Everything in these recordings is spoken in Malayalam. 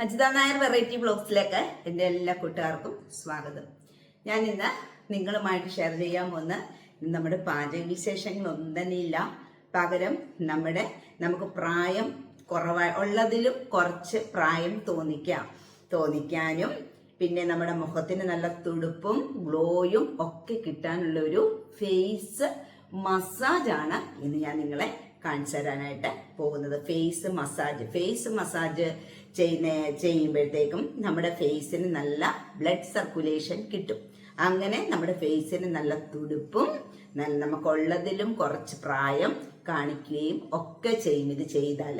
അജിത നായർ വെറൈറ്റി ബ്ലോഗ്സിലേക്ക് എന്റെ എല്ലാ കൂട്ടുകാർക്കും സ്വാഗതം. ഞാൻ ഇന്ന് നിങ്ങളുമായിട്ട് ഷെയർ ചെയ്യാൻ പോകുന്ന നമ്മുടെ പാചക വിശേഷങ്ങളൊന്നും തന്നെയില്ല പകരം നമ്മുടെ നമുക്ക് പ്രായം കുറവ ഉള്ളതിലും കുറച്ച് പ്രായം തോന്നിക്കാം. തോന്നിക്കാനും പിന്നെ നമ്മുടെ മുഖത്തിന് നല്ല തുടുപ്പും ഗ്ലോയും ഒക്കെ കിട്ടാനുള്ള ഒരു ഫേസ് മസാജാണ് ഇന്ന് ഞാൻ നിങ്ങളെ കാണിച്ചു തരാനായിട്ട് പോകുന്നത്. ഫേസ് മസാജ് ഫേസ് മസാജ് ചെയ്യുന്ന ചെയ്യുമ്പോഴത്തേക്കും നമ്മുടെ ഫേസിന് നല്ല ബ്ലഡ് സർക്കുലേഷൻ കിട്ടും. അങ്ങനെ നമ്മുടെ ഫേസിന് നല്ല തുടുപ്പും നമുക്കുള്ളതിലും കുറച്ച് പ്രായം കാണിക്കുകയും ഒക്കെ ചെയ്യും ഇത് ചെയ്താൽ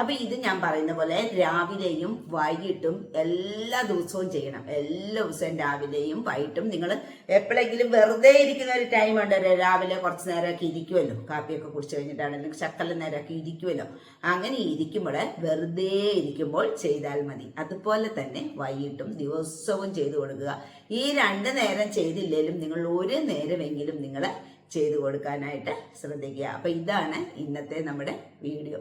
അപ്പൊ ഇത് ഞാൻ പറയുന്ന പോലെ രാവിലെയും വൈകിട്ടും എല്ലാ ദിവസവും ചെയ്യണം. എല്ലാ ദിവസവും രാവിലെയും വൈകിട്ടും നിങ്ങൾ എപ്പോഴെങ്കിലും വെറുതെ ഇരിക്കുന്ന ഒരു ടൈം ഉണ്ട്. രാവിലെ കുറച്ച് നേരമൊക്കെ ഇരിക്കുമല്ലോ കാപ്പിയൊക്കെ കുടിച്ചു കഴിഞ്ഞിട്ടാണെങ്കിലും ശക്കല നേരമൊക്കെ ഇരിക്കുമല്ലോ അങ്ങനെ ഇരിക്കുമ്പോൾ വെറുതെ ഇരിക്കുമ്പോൾ ചെയ്താൽ മതി. അതുപോലെ തന്നെ വൈകിട്ടും ദിവസവും ചെയ്തു കൊടുക്കുക. ഈ രണ്ട് നേരം ചെയ്തില്ലെങ്കിലും നിങ്ങൾ ഒരു നേരമെങ്കിലും നിങ്ങൾ ചെയ്തു കൊടുക്കാനായിട്ട് ശ്രദ്ധിക്കുക. അപ്പൊ ഇതാണ് ഇന്നത്തെ നമ്മുടെ വീഡിയോ.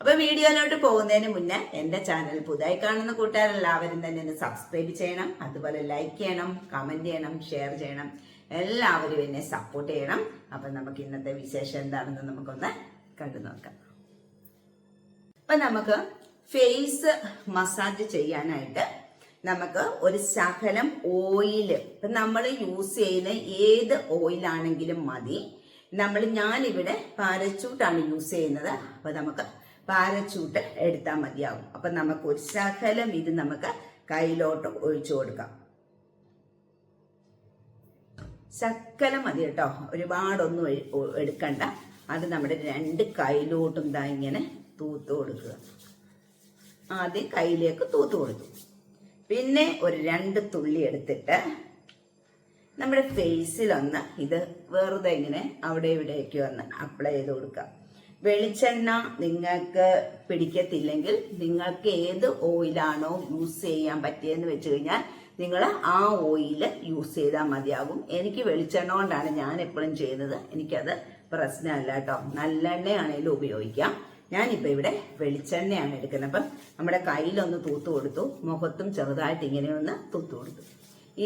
അപ്പൊ വീഡിയോയിലോട്ട് പോകുന്നതിന് മുന്നേ എന്റെ ചാനൽ പുതുതായി കാണുന്ന കൂട്ടുകാരെല്ലാവരും തന്നെ ഒന്ന് സബ്സ്ക്രൈബ് ചെയ്യണം. അതുപോലെ ലൈക്ക് ചെയ്യണം കമന്റ് ചെയ്യണം ഷെയർ ചെയ്യണം. എല്ലാവരും എന്നെ സപ്പോർട്ട് ചെയ്യണം. അപ്പൊ നമുക്ക് ഇന്നത്തെ വിശേഷം എന്താണെന്ന് നമുക്കൊന്ന് കണ്ടു നോക്കാം. അപ്പൊ നമുക്ക് ഫേസ് മസാജ് ചെയ്യാനായിട്ട് നമുക്ക് ഒരു ശകലം ഓയിൽ ഇപ്പൊ നമ്മൾ യൂസ് ചെയ്യുന്ന ഏത് ഓയിലാണെങ്കിലും മതി. നമ്മൾ ഞാനിവിടെ പാരച്ചൂട്ടാണ് യൂസ് ചെയ്യുന്നത്. അപ്പൊ നമുക്ക് പാരച്ചൂട്ട് എടുത്താൽ മതിയാവും. അപ്പൊ നമുക്ക് ഒരു ശകലം ഇത് നമുക്ക് കയ്യിലോട്ട് ഒഴിച്ചു കൊടുക്കാം. ശക്കലം മതി കേട്ടോ. ഒരുപാടൊന്നും എടുക്കണ്ട. അത് നമ്മുടെ രണ്ട് കയ്യിലോട്ടും ഇതാ ഇങ്ങനെ തൂത്ത് കൊടുക്കുക. ആദ്യം കയ്യിലേക്ക് തൂത്ത് കൊടുത്തു പിന്നെ ഒരു രണ്ട് തുള്ളി എടുത്തിട്ട് നമ്മുടെ ഫേസിലൊന്ന് ഇത് വെറുതെ ഇങ്ങനെ അവിടെ ഇവിടേക്ക് ഒന്ന് അപ്ലൈ ചെയ്ത് കൊടുക്കാം വെളിച്ചെണ്ണ നിങ്ങൾക്ക് പിടിക്കത്തില്ലെങ്കിൽ നിങ്ങൾക്ക് ഏത് ഓയിലാണോ യൂസ് ചെയ്യാൻ പറ്റിയെന്ന് വെച്ച് കഴിഞ്ഞാൽ നിങ്ങൾ ആ ഓയിൽ യൂസ് ചെയ്താൽ മതിയാകും. എനിക്ക് വെളിച്ചെണ്ണ കൊണ്ടാണ് ഞാൻ എപ്പോഴും ചെയ്യുന്നത്. എനിക്കത് പ്രശ്നമല്ല കേട്ടോ. നല്ലെണ്ണയാണെങ്കിലും ഉപയോഗിക്കാം. ഞാനിപ്പോൾ ഇവിടെ വെളിച്ചെണ്ണയാണ് എടുക്കുന്നത്. അപ്പം നമ്മുടെ കയ്യിലൊന്ന് തൂത്തു കൊടുത്തു. മുഖത്തും ചെറുതായിട്ട് ഇങ്ങനെ ഒന്ന് തൂത്തു കൊടുത്തു.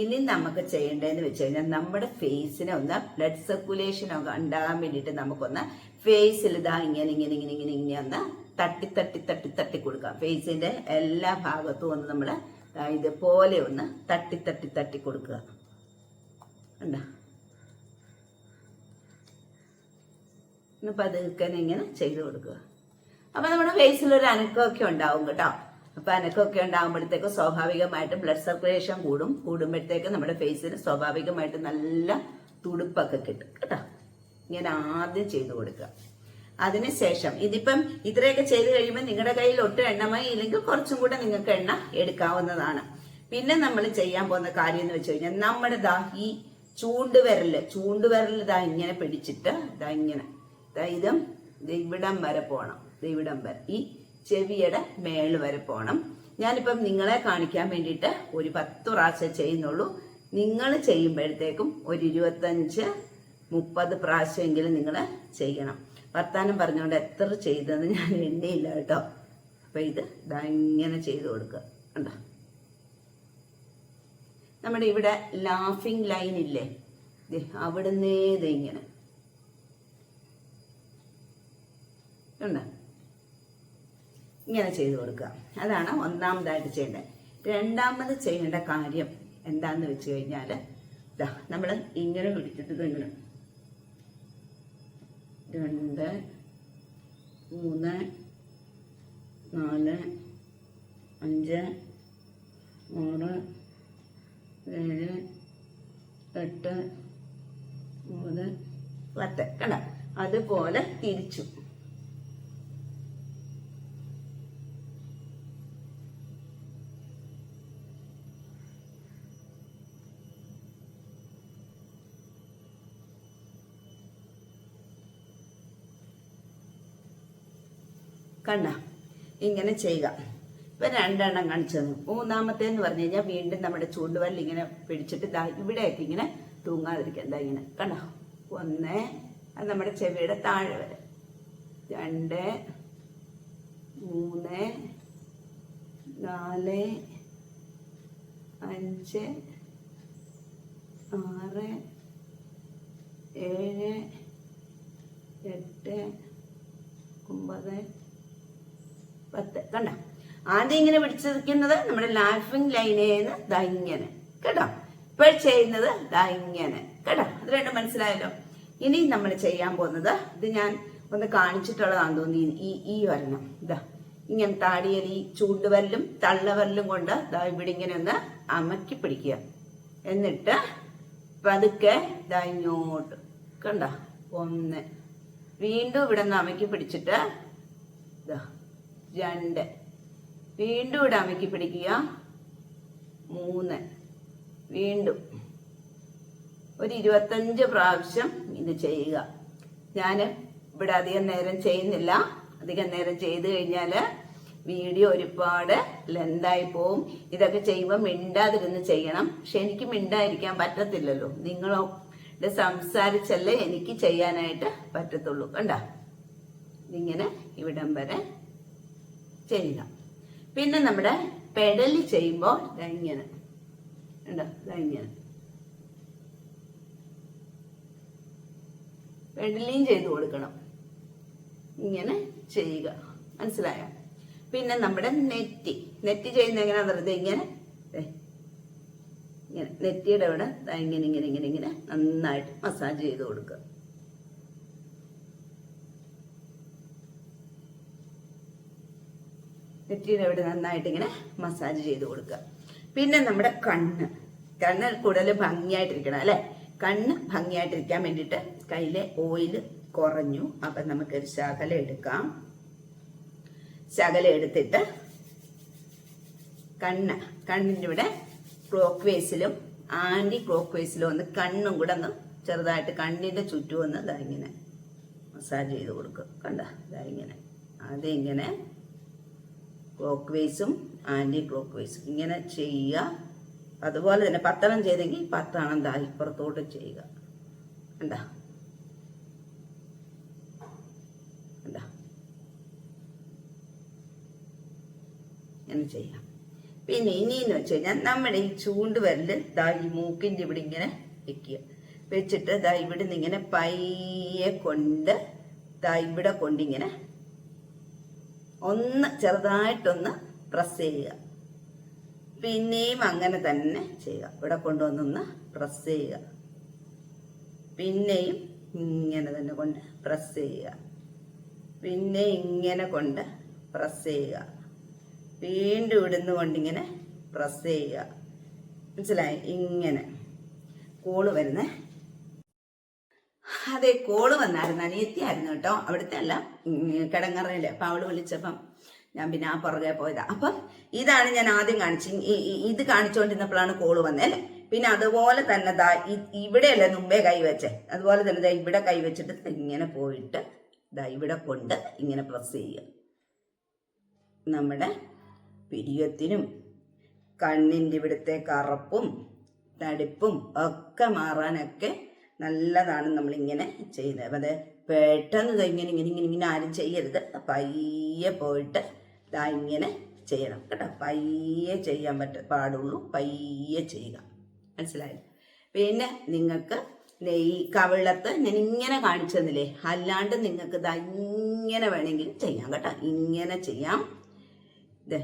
ഇനി നമുക്ക് ചെയ്യേണ്ടതെന്ന് വെച്ച് കഴിഞ്ഞാൽ നമ്മുടെ ഫേസിനെ ഒന്ന് ബ്ലഡ് സർക്കുലേഷൻ ഒക്കെ ഉണ്ടാകാൻ വേണ്ടിയിട്ട് നമുക്കൊന്ന് ഫേസിൽ ഇതാ ഇങ്ങനെ ഇങ്ങനെ ഇങ്ങനെ ഇങ്ങനെ ഇങ്ങനെ ഒന്ന് തട്ടി തട്ടി തട്ടി തട്ടി കൊടുക്കാം. ഫേസിന്റെ എല്ലാ ഭാഗത്തും ഒന്ന് നമ്മൾ ഇതുപോലെ ഒന്ന് തട്ടി തട്ടി തട്ടി കൊടുക്കുക. ഒന്ന് പതുക്കെ ഇങ്ങനെ ചെയ്ത് കൊടുക്കുക. അപ്പൊ നമ്മുടെ ഫേസിൽ ഒരു അനക്കമൊക്കെ ഉണ്ടാവും കേട്ടോ. അപ്പൊ അനക്കമൊക്കെ ഉണ്ടാകുമ്പോഴത്തേക്ക് സ്വാഭാവികമായിട്ട് ബ്ലഡ് സർക്കുലേഷൻ കൂടും. കൂടുമ്പോഴത്തേക്ക് നമ്മുടെ ഫേസിന് സ്വാഭാവികമായിട്ട് നല്ല തുടുപ്പൊക്കെ കിട്ടും കേട്ടോ. ഇങ്ങനെ ആദ്യം ചെയ്തു കൊടുക്കുക. അതിനുശേഷം ഇതിപ്പം ഇത്രയൊക്കെ ചെയ്ത് കഴിയുമ്പോൾ നിങ്ങളുടെ കയ്യിൽ ഒട്ടും എണ്ണമായി ഇല്ലെങ്കിൽ കുറച്ചും കൂടെ നിങ്ങൾക്ക് എണ്ണ എടുക്കാവുന്നതാണ്. പിന്നെ നമ്മൾ ചെയ്യാൻ പോകുന്ന കാര്യം എന്ന് വെച്ച് കഴിഞ്ഞാൽ നമ്മുടെ ദാ ഈ ചൂണ്ടുവിരൽ ചൂണ്ടുവിരൽ ഇതാ ഇങ്ങനെ പിടിച്ചിട്ട് ഇതാ ഇങ്ങനെ. ഇതും ദേ ഇവിടം വരെ ദേ ഇവിടം ഈ ചെവിയുടെ മേൾ വരെ പോകണം ഞാനിപ്പം നിങ്ങളെ കാണിക്കാൻ വേണ്ടിയിട്ട് ഒരു പത്ത് പ്രാവശ്യം ചെയ്യുന്നുള്ളൂ. നിങ്ങൾ ചെയ്യുമ്പോഴത്തേക്കും ഒരു ഇരുപത്തഞ്ച് മുപ്പത് പ്രാവശ്യമെങ്കിലും നിങ്ങൾ ചെയ്യണം. വർത്താനം പറഞ്ഞുകൊണ്ട് എത്ര ചെയ്തെന്ന് ഞാൻ എണ്ണയില്ല കേട്ടോ. അപ്പൊ ഇത് ഇങ്ങനെ ചെയ്തു കൊടുക്കുക. കണ്ടോ? നമ്മുടെ ഇവിടെ ലാഫിംഗ് ലൈൻ ഇല്ലേ? ദേ അവിടുന്നേ ദേ ഇങ്ങനെ. ഉണ്ട് ഇങ്ങനെ ചെയ്തു കൊടുക്കുക. അതാണ് ഒന്നാമതായിട്ട് ചെയ്യേണ്ടത്. രണ്ടാമത് ചെയ്യേണ്ട കാര്യം എന്താന്ന് വെച്ച് കഴിഞ്ഞാൽ നമ്മൾ ഇങ്ങനെ പിടിച്ചിട്ട് ഇങ്ങനെ. രണ്ട് മൂന്ന് നാല് അഞ്ച് ആറ് ഏഴ് എട്ട് ഒമ്പത് പത്ത്. കണ്ട? അതുപോലെ തിരിച്ചു. കണ്ട. ഇങ്ങനെ ചെയ്യുക. ഇപ്പൊ രണ്ടെണ്ണം കാണിച്ചു തന്നു. മൂന്നാമത്തെ എന്ന് പറഞ്ഞു കഴിഞ്ഞാൽ വീണ്ടും നമ്മുടെ ചൂണ്ടുവരൽ ഇങ്ങനെ പിടിച്ചിട്ട് ദാ ഇവിടെയൊക്കെ ഇങ്ങനെ തൂങ്ങാതിരിക്കുക. എന്താ ഇങ്ങനെ. കണ്ടോ? ഒന്ന് അത് നമ്മുടെ ചെവിയുടെ താഴെ വരെ. രണ്ട് മൂന്ന് നാല് അഞ്ച് ആറ് ഏഴ് എട്ട് ഒമ്പത് പത്ത്. കണ്ട? ആദ്യം ഇങ്ങനെ പിടിച്ചിരിക്കുന്നത് നമ്മുടെ ലാഫിംഗ് ലൈനേന്ന് ദാ ഇങ്ങനെ. കേട്ടോ? ഇപ്പോൾ ചെയ്യുന്നത് ദാ ഇങ്ങനെ. കേട്ടോ? അത് രണ്ടും മനസ്സിലായല്ലോ? ഇനി നമ്മൾ ചെയ്യാൻ പോകുന്നത് ഇത് ഞാൻ ഒന്ന് കാണിച്ചിട്ടുള്ളതാണ് തോന്നി. ഈ ഈ വരണം ഇതാ ഇങ്ങനെ താടിയൽ ഈ ചൂണ്ടുവരലും തള്ളവരലും കൊണ്ട് ദാ ഇവിടെ ഇങ്ങനെ ഒന്ന് അമക്കി പിടിക്കുക. എന്നിട്ട് പതുക്കെ ദാ ഇങ്ങോട്ട്. കണ്ട? ഒന്ന്. വീണ്ടും ഇവിടെ നിന്ന് അമക്കി പിടിച്ചിട്ട് ദാ രണ്ട്. വീണ്ടും ഇവിടെ അമക്കി പിടിക്കുക. മൂന്ന്. വീണ്ടും. ഒരു ഇരുപത്തഞ്ച് പ്രാവശ്യം ഇത് ചെയ്യുക. ഞാൻ ഇവിടെ അധികം നേരം ചെയ്യുന്നില്ല. അധികം നേരം ചെയ്തു കഴിഞ്ഞാൽ വീഡിയോ ഒരുപാട് ലെന്തായി പോവും. ഇതൊക്കെ ചെയ്യുമ്പോൾ മിണ്ടാതിരുന്ന് ചെയ്യണം. പക്ഷെ എനിക്ക് മിണ്ടായിരിക്കാൻ പറ്റത്തില്ലല്ലോ. നിങ്ങളോ സംസാരിച്ചല്ലേ എനിക്ക് ചെയ്യാനായിട്ട് പറ്റത്തുള്ളൂ. കണ്ട? ഇങ്ങനെ ഇവിടം വരെ ചെയ്യുക. പിന്നെ നമ്മുടെ പെഡൽ ചെയ്യുമ്പോൾ ഇങ്ങനെ. ഉണ്ടോ ഇങ്ങനെ. പെഡലിയും ചെയ്ത് കൊടുക്കണം. ഇങ്ങനെ ചെയ്യുക. മനസ്സിലായോ? പിന്നെ നമ്മുടെ നെറ്റി. നെറ്റി ചെയ്യുന്ന എങ്ങനെയാണെന്ന് പറയുന്നത്? ഇങ്ങനെ. ഇങ്ങനെ. നെറ്റിയുടെ അവിടെ ഇങ്ങനെ ഇങ്ങനെ ഇങ്ങനെ ഇങ്ങനെ നന്നായിട്ട് മസാജ് ചെയ്ത് കൊടുക്കുക. നെറ്റിയുടെ അവിടെ നന്നായിട്ട് ഇങ്ങനെ മസാജ് ചെയ്ത് കൊടുക്കുക. പിന്നെ നമ്മുടെ കണ്ണ്. കണ്ണ് കൂടുതൽ ഭംഗിയായിട്ടിരിക്കണം അല്ലെ? കണ്ണ് ഭംഗിയായിട്ടിരിക്കാൻ വേണ്ടിയിട്ട് കയ്യിലെ ഓയിൽ കുറഞ്ഞു. അപ്പം നമുക്കൊരു ശകല എടുക്കാം. ശകല എടുത്തിട്ട് കണ്ണ് കണ്ണിന്റെ ഇവിടെ ക്ലോക്ക് വേസിലും ആന്റി ക്ലോക്ക് വേസിലും ഒന്ന് കണ്ണും കൂടെ ഒന്ന് ചെറുതായിട്ട് കണ്ണിന്റെ ചുറ്റും ഒന്ന് ഇതാ ഇങ്ങനെ മസാജ് ചെയ്ത് കൊടുക്കും കണ്ട? ഇതാ ഇങ്ങനെ. അതിങ്ങനെ ക്ലോക്ക് വൈസും ആന്റി ക്ലോക്ക് വൈസും ഇങ്ങനെ ചെയ്യുക. അതുപോലെ തന്നെ പത്തെണ്ണം ചെയ്തെങ്കിൽ പത്തെണ്ണം ദാ ഇപ്പുറത്തോട്ട് ചെയ്യുക. എന്താ എന്താ ഇങ്ങനെ ചെയ്യാം പിന്നെ ഇനിയെന്ന് വെച്ച് കഴിഞ്ഞാൽ നമ്മുടെ ഈ ചൂണ്ട് വരൽ ദാ ഈ മൂക്കിന്റെ ഇവിടെ ഇങ്ങനെ വെക്കുക. വെച്ചിട്ട് ദാ ഇവിടെ നിന്ന് ഇങ്ങനെ പയ്യെ കൊണ്ട് ദാ ഇവിടെ കൊണ്ടിങ്ങനെ ഒന്ന് ചെറുതായിട്ടൊന്ന് പ്രസ് ചെയ്യുക. പിന്നെയും അങ്ങനെ തന്നെ ചെയ്യുക. ഇവിടെ കൊണ്ടുവന്നൊന്ന് പ്രസ് ചെയ്യുക. പിന്നെയും ഇങ്ങനെ തന്നെ കൊണ്ട് പ്രസ് ചെയ്യുക. പിന്നെ ഇങ്ങനെ കൊണ്ട് പ്രസ് ചെയ്യുക. വീണ്ടും ഇവിടുന്ന് കൊണ്ടിങ്ങനെ പ്രസ് ചെയ്യുക. മനസ്സിലായി? ഇങ്ങനെ. കൂൾ വരുന്നേ. അതെ കോൾ വന്നായിരുന്നു. അനിയത്തിയായിരുന്നു കേട്ടോ. അവിടുത്തെ അല്ല കിടങ്ങറയിൽ അപ്പൊ അവൾ വിളിച്ചപ്പം ഞാൻ പിന്നെ ആ പുറകെ പോയതാ. അപ്പം ഇതാണ് ഞാൻ ആദ്യം കാണിച്ചു ഇത് കാണിച്ചുകൊണ്ടിരുന്നപ്പോഴാണ് കോൾ വന്നത് അല്ലേ? പിന്നെ അതുപോലെ തന്നെ ദാ ഇവിടെയല്ലേ മുമ്പേ കൈവച്ചേ അതുപോലെ തന്നെ ദാ ഇവിടെ കൈവച്ചിട്ട് ഇങ്ങനെ പോയിട്ട് ദാ ഇവിടെ കൊണ്ട് ഇങ്ങനെ പ്രസ് ചെയ്യുക. നമ്മുടെ പിരിയത്തിനും കണ്ണിന്റെ ഇവിടുത്തെ കറുപ്പും തടിപ്പും ഒക്കെ മാറാനൊക്കെ നല്ലതാണ് നമ്മളിങ്ങനെ ചെയ്യുന്നത് അതെ പെട്ടെന്ന് ഇങ്ങനെ ഇങ്ങനെ ഇങ്ങനെ ഇങ്ങനെ ആരും ചെയ്യരുത്. പയ്യെ പോയിട്ട് ഇതാ ഇങ്ങനെ ചെയ്യണം കേട്ടോ. പയ്യെ ചെയ്യാൻ പറ്റ പാടുള്ളൂ. പയ്യെ ചെയ്യുക. മനസ്സിലായോ? പിന്നെ നിങ്ങൾക്ക് ഈ കവിളത്ത് ഞാൻ ഇങ്ങനെ കാണിച്ചു തന്നില്ലേ? അല്ലാണ്ട് നിങ്ങൾക്ക് ഇതാ ഇങ്ങനെ വേണമെങ്കിൽ ചെയ്യാം കേട്ടോ. ഇങ്ങനെ ചെയ്യാം.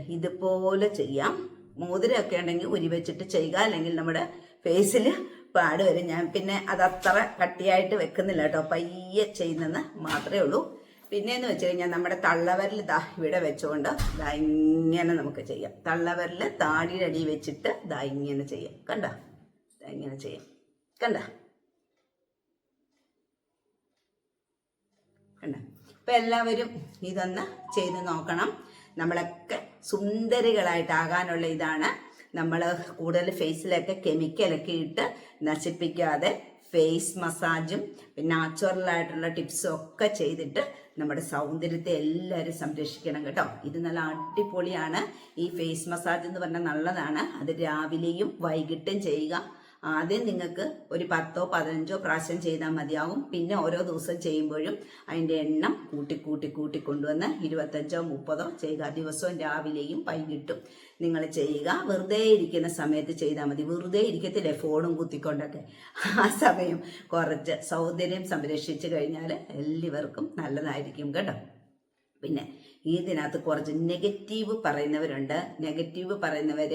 ഇതുപോലെ ചെയ്യാം. മോതിരമൊക്കെ ഉണ്ടെങ്കിൽ ഉരി വെച്ചിട്ട് ചെയ്യുക. അല്ലെങ്കിൽ നമ്മുടെ ഫേസിൽ പാട് വരും. ഞാൻ പിന്നെ അതത്ര കട്ടിയായിട്ട് വെക്കുന്നില്ല കേട്ടോ. പയ്യെ ചെയ്യുന്നെന്ന് മാത്രമേ ഉള്ളൂ. പിന്നെയെന്ന് വെച്ച് കഴിഞ്ഞാൽ നമ്മുടെ തള്ളവരിൽ ദാ ഇവിടെ വെച്ചുകൊണ്ട് ദാ ഇങ്ങനെ നമുക്ക് ചെയ്യാം. തള്ളവരിൽ താടിയുടെ അടി വെച്ചിട്ട് ദാ ഇങ്ങനെ ചെയ്യാം. കണ്ട? ദാ ഇങ്ങനെ ചെയ്യാം. കണ്ട? കണ്ട? അപ്പം എല്ലാവരും ഇതൊന്ന് ചെയ്ത് നോക്കണം. നമ്മളൊക്കെ സുന്ദരികളായിട്ടാകാനുള്ള ഇതാണ് നമ്മൾ കൂടുതൽ ഫേസിലൊക്കെ കെമിക്കലൊക്കെ ഇട്ട് നശിപ്പിക്കാതെ ഫേസ് മസാജും പിന്നെ നാച്ചുറൽ ആയിട്ടുള്ള ടിപ്സും ഒക്കെ ചെയ്തിട്ട് നമ്മുടെ സൗന്ദര്യത്തെ എല്ലാവരും സംരക്ഷിക്കണം കേട്ടോ. ഇത് നല്ല അടിപൊളിയാണ്. ഈ ഫേസ് മസാജ് എന്ന് പറഞ്ഞാൽ നല്ലതാണ്. അത് രാവിലെയും വൈകിട്ടും ചെയ്യുക. ആദ്യം നിങ്ങൾക്ക് ഒരു പത്തോ പതിനഞ്ചോ പ്രാവശ്യം ചെയ്താൽ മതിയാവും. പിന്നെ ഓരോ ദിവസം ചെയ്യുമ്പോഴും അതിന്റെ എണ്ണം കൂട്ടി കൂട്ടി കൂട്ടി കൊണ്ടുവന്ന് ഇരുപത്തഞ്ചോ മുപ്പതോ ചെയ്യുക. ദിവസവും രാവിലെയും വൈകിട്ടും നിങ്ങൾ ചെയ്യുക. വെറുതെ ഇരിക്കുന്ന സമയത്ത് ചെയ്താൽ മതി. വെറുതെ ഇരിക്കത്തില്ലേ ഫോണും കുത്തിക്കൊണ്ടൊക്കെ. ആ സമയം കുറച്ച് സൗന്ദര്യം സംരക്ഷിച്ച് കഴിഞ്ഞാൽ എല്ലാവർക്കും നല്ലതായിരിക്കും കേട്ടോ. പിന്നെ ഇതിനകത്ത് കുറച്ച് നെഗറ്റീവ് പറയുന്നവരുണ്ട്. നെഗറ്റീവ് പറയുന്നവർ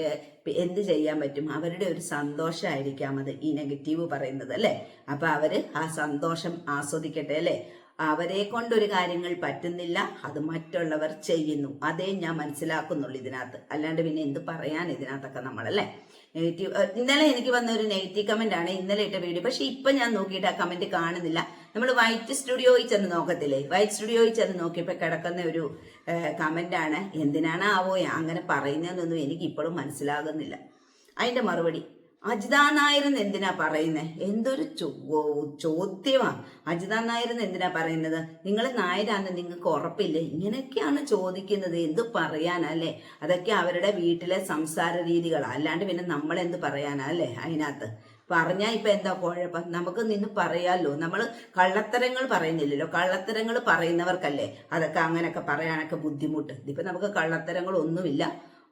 എന്ത് ചെയ്യാൻ പറ്റും? അവരുടെ ഒരു സന്തോഷമായിരിക്കാം അത് ഈ നെഗറ്റീവ് പറയുന്നത് അല്ലേ? അപ്പം അവർ ആ സന്തോഷം ആസ്വദിക്കട്ടെ അല്ലേ? അവരെ കൊണ്ടൊരു കാര്യങ്ങൾ പറ്റുന്നില്ല അത് മറ്റുള്ളവർ ചെയ്യുന്നു. അതേ ഞാൻ മനസ്സിലാക്കുന്നുള്ളൂ ഇതിനകത്ത്. അല്ലാണ്ട് പിന്നെ എന്ത് പറയാൻ ഇതിനകത്തൊക്കെ നമ്മളല്ലേ? നെഗറ്റീവ് ഇന്നലെ എനിക്ക് വന്ന ഒരു നെഗറ്റീവ് കമന്റ് ആണ് ഇന്നലെ ഇട്ട വീഡിയോ പക്ഷെ ഇപ്പൊ ഞാൻ നോക്കിയിട്ട് ആ കമന്റ് കാണുന്നില്ല. നമ്മൾ വൈറ്റ് സ്റ്റുഡിയോയിൽ ചെന്ന് നോക്കത്തില്ലേ? വൈറ്റ് സ്റ്റുഡിയോയിൽ ചെന്ന് നോക്കിയപ്പോൾ കിടക്കുന്ന ഒരു കമന്റ് ആണ് എന്തിനാണ് ആവോ അങ്ങനെ പറയുന്നതെന്നൊന്നും എനിക്ക് ഇപ്പോഴും മനസ്സിലാകുന്നില്ല. അതിന്റെ മറുപടി അജിതാ നായരെന്ന് എന്തിനാ പറയുന്നത് എന്തൊരു ചോദ്യമാ. അജിതാ നായരെന്ന് എന്തിനാ പറയുന്നത്? നിങ്ങൾ നായരാന്ന് നിങ്ങൾക്ക് ഉറപ്പില്ലേ? ഇങ്ങനെയൊക്കെയാണ് ചോദിക്കുന്നത്. എന്ത് പറയാനല്ലേ അതൊക്കെ അവരുടെ വീട്ടിലെ സംസാര രീതികളാ. അല്ലാണ്ട് പിന്നെ നമ്മൾ എന്ത് പറയാനാ അതിനകത്ത്. പറഞ്ഞാൽ ഇപ്പൊ എന്താ കുഴപ്പം? നമുക്ക് നിന്ന് പറയാമല്ലോ നമ്മൾ കള്ളത്തരങ്ങൾ പറയുന്നില്ലല്ലോ. കള്ളത്തരങ്ങൾ പറയുന്നവർക്കല്ലേ അതൊക്കെ അങ്ങനെയൊക്കെ പറയാനൊക്കെ ബുദ്ധിമുട്ട്. ഇതിപ്പോ നമുക്ക് കള്ളത്തരങ്ങൾ ഒന്നുമില്ല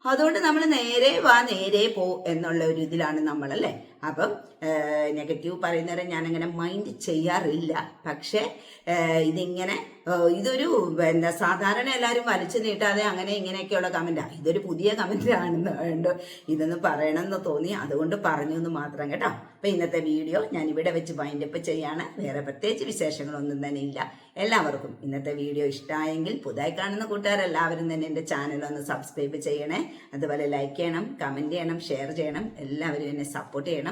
അതുകൊണ്ട് നമ്മൾ നേരെ വാ നേരെ പോ എന്നുള്ള ഒരു ഇതിലാണ് നമ്മളല്ലേ? അപ്പം നെഗറ്റീവ് പറയുന്നവരെ ഞാനങ്ങനെ മൈൻഡ് ചെയ്യാറില്ല. പക്ഷേ ഇതിങ്ങനെ ഇതൊരു എന്താ സാധാരണ എല്ലാവരും വലിച്ചു നീട്ടാതെ അങ്ങനെ ഇങ്ങനെയൊക്കെയുള്ള കമന്റാണ് ഇതൊരു പുതിയ കമന്റാണെന്ന് വേണ്ട ഇതൊന്ന് പറയണമെന്ന് തോന്നി. അതുകൊണ്ട് പറഞ്ഞു എന്ന് മാത്രം കേട്ടോ. അപ്പം ഇന്നത്തെ വീഡിയോ ഞാൻ ഇവിടെ വെച്ച് വൈൻഡപ്പ് ചെയ്യാണ്. വേറെ പ്രത്യേകിച്ച് വിശേഷങ്ങളൊന്നും തന്നെ ഇല്ല. എല്ലാവർക്കും ഇന്നത്തെ വീഡിയോ ഇഷ്ടമായെങ്കിൽ പുതുതായി കാണുന്ന കൂട്ടുകാരെല്ലാവരും തന്നെ എന്റെ ചാനൽ ഒന്ന് സബ്സ്ക്രൈബ് ചെയ്യണേ. അതുപോലെ ലൈക്ക് ചെയ്യണം കമന്റ് ചെയ്യണം ഷെയർ ചെയ്യണം. എല്ലാവരും എന്നെ സപ്പോർട്ട് ചെയ്യണം.